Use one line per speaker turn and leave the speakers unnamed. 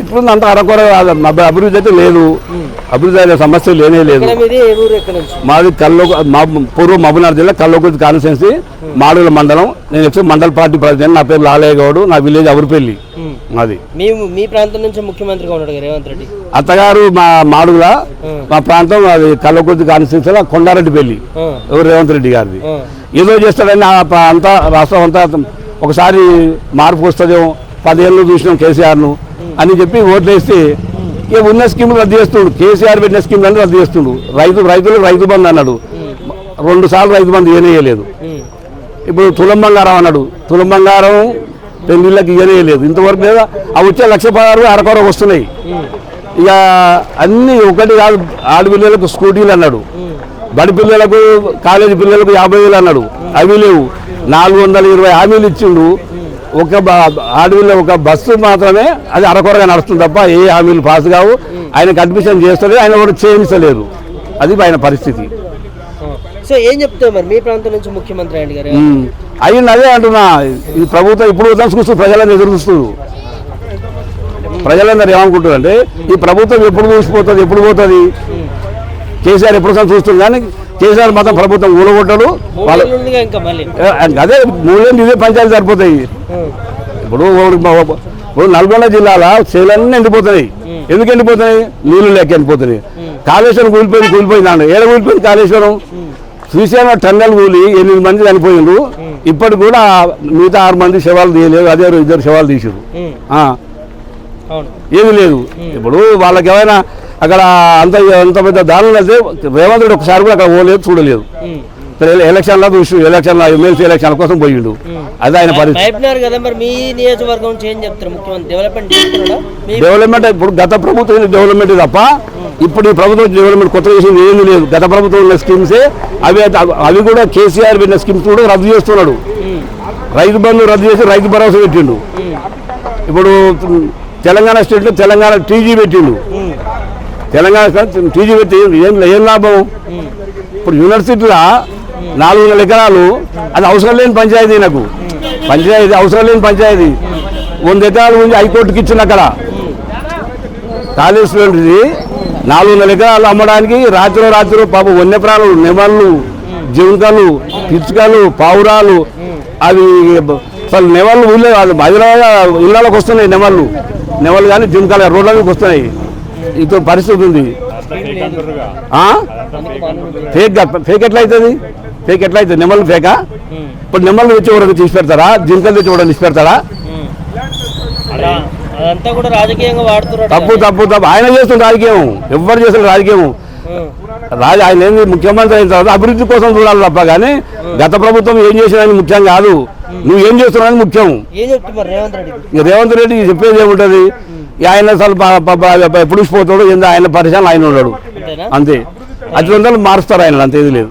ఎట్లుంది అంత అరకొర అభి- అభివృద్ధి అయితే లేదు. అభివృద్ధి అనే సమస్య లేనే లేదు.
మీది
కల్లో మా పూర్వ మహబూబ్నగర్ జిల్లా కల్లోకుర్తి కాన్స్టిట్యున్సీ మాడుగుల మండలం. నేను వచ్చి మండల పార్టీ ప్రెసిడెంట్ నా పేరు లాలయ్య గౌడ్ నా విలేజ్ అవరిపల్లి. మాది.
మీ ప్రాంతం నుంచి ముఖ్యమంత్రిగా ఉన్నాడు కదా రేవంత్ రెడ్డి.
అత్తగారు మా మాడుగుల మా ప్రాంతం అది కల్లోకుర్తి కాన్స్టిట్యున్సీలో కొండారెడ్డిపల్లి. ఎవరు రేవంత్ రెడ్డి గారిది. ఏదో చేస్తాడని అంతా రాష్ట్రం అంతా ఒకసారి మార్పు వస్తుందేమో. పదేళ్ళు చూసినాం కేసీఆర్ను. అని చెప్పి ఓట్లేస్తే ఇక ఉన్న స్కీములు రద్దు చేస్తుండు. కేసీఆర్ పెట్టిన స్కీములను రద్దు చేస్తుండు. రైతు రైతులకు రైతు బంధు అన్నాడు. రెండు సార్లు రైతు బంధు ఇవ్వనేయలేదు ఇప్పుడు తులం బంగారం అన్నాడు. తులం బంగారం పెళ్ళిళ్ళకి ఇవ్వనేయలేదు ఇంతవరకు లేదా ఆ వచ్చే లక్ష పదహారు అరకొర వస్తున్నాయి. ఇక అన్ని ఒకటి కాదు ఆడపిల్లలకు స్కూటీలు అన్నాడు. బడి పిల్లలకు కాలేజీ పిల్లలకు యాభై వేలు అన్నాడు. అవి లేవు. నాలుగు వందల ఇరవై హామీలు ఇచ్చిండు. ఒక ఆడపిల్ల ఒక బస్సు మాత్రమే అది అరకొరగా నడుస్తుంది తప్ప ఏ హామీలు పాస్ కావు. ఆయన అడ్మిషన్ చేస్తలేదు ఆయన కూడా చేయించలేరు అది ఆయన పరిస్థితి.
సో ఏం చెప్తావు మరి? మీ ప్రాంతం నుంచి ముఖ్యమంత్రి అయ్యండి గారు.
అయ్యింది అదే అంటున్నా. ఈ ప్రభుత్వం ఇప్పుడు చూస్తూ ప్రజలను ఎదురు చూస్తారు ప్రజలందరూ ఏమనుకుంటారు అంటే ఈ ప్రభుత్వం ఎప్పుడు చూసిపోతుంది ఎప్పుడు పోతుంది? కేసీఆర్ ఎప్పుడు చూస్తుంది? కానీ కేసీఆర్ మాత్రం ప్రభుత్వం ఊడగొట్టడు అదే మూడేళ్ళు ఇదే పంచాయతీ సరిపోతాయి. ఇప్పుడు ఇప్పుడు నల్గొండ జిల్లాలో చేలన్నీ ఎండిపోతున్నాయి. ఎందుకు ఎండిపోతున్నాయి? నీళ్ళు లేక ఎండిపోతున్నాయి. కాళేశ్వరం కూలిపోయింది కూలిపోయింది అన్న ఏడ కూలిపోయింది కాళేశ్వరం? శ్రీశైలం టన్నెల్ కూలి ఎనిమిది మంది చనిపోయిండ్రు. ఇప్పటికి కూడా మిగతా ఆరు మంది శవాలు తీయలేదు అదే ఇద్దరు శవాలు తీసారు ఏమీ లేదు. ఇప్పుడు వాళ్ళకి ఏమైనా అక్కడ అంత అంత పెద్ద దారులు అయితే రేవంత్ రెడ్డి ఒకసారి కూడా అక్కడ పోలేదు చూడలేదు. ఎలక్షన్లో చూసి ఎలక్షన్లో ఎమ్మెల్సీ ఎలక్షన్ కోసం పోయిండు. అదే ఆయన పరిస్థితి.
భయపడినారు కదా మరి మీ నియోజకవర్గం చేంజ్ చెప్తారు? ముఖ్యమంత్రి డెవలప్మెంట్
ఇప్పుడు గత ప్రభుత్వం డెవలప్మెంట్ తప్ప ఇప్పుడు ఈ ప్రభుత్వం డెవలప్మెంట్ కొత్త చేసింది ఏమీ లేదు. గత ప్రభుత్వం ఉన్న స్కీమ్సే అవి అవి కూడా కేసీఆర్ పెట్టిన స్కీమ్స్ కూడా రద్దు చేస్తున్నాడు. రైతు బంధు రద్దు చేసి రైతు భరోసా పెట్టిండు. ఇప్పుడు తెలంగాణ స్టేట్లో తెలంగాణ టీజీ పెట్టిండు. తెలంగాణ టీజీ పెట్టి ఏం ఏం లాభం? ఇప్పుడు యూనివర్సిటీలో నాలుగు వందల ఎకరాలు అది అవసరం లేని పంచాయతీ నాకు పంచాయతీ అవసరం లేని పంచాయతీ. వంద ఎకరాలు ఉంది హైకోర్టుకి ఇచ్చిన అక్కడ. కాలేజ్ స్టూడెంట్ది నాలుగు వందల ఎకరాలు అమ్మడానికి రాత్రి రాత్రి పాప వన్యప్రాణులు నెమళ్ళు జింకలు పిచ్చుకలు పావురాలు అవి అసలు నెమళ్ళు ఊళ్ళో హైదరాబాద్ ఇళ్ళలోకి వస్తున్నాయి నెమళ్ళు. నెమళ్ళు కానీ జింకలు రోడ్ల మీదకి వస్తున్నాయి. ఇతో పరిస్థితి ఉంది. ఆ? ఫేక్ ఫేక్ ఎట్లా అవుతుంది ఫేక్ ఎట్లా అవుతుంది నెమళ్ళు ఫేకా ఇప్పుడు నెమ్మలు తెచ్చి ఎవరికి తీసి పెడతారా? జింకలు తెచ్చి ఎవరైనా తీసి పెడతారా? తప్పు తప్పు తప్పు. ఆయన చేస్తున్న రాజకీయం. ఎవరు చేస్తున్న రాజకీయం? రాజ ఆయన ఏంది? ముఖ్యమంత్రి అయిన తర్వాత అభివృద్ధి కోసం చూడాలి తప్ప కానీ గత ప్రభుత్వం ఏం చేసినని ముఖ్యం కాదు. నువ్వు ఏం చేస్తున్నావు ముఖ్యం.
రేవంత్ రెడ్డి?
ఇక రేవంత్ రెడ్డి చెప్పేది ఏముంటుంది? ఆయన అసలు ప- ప- ప- ఎప్పుడు పోతాడు ఆయన పరిచయం ఆయన ఉన్నాడు. అంతే. అట్లా మారుస్తారు ఆయన అంతేది లేదు.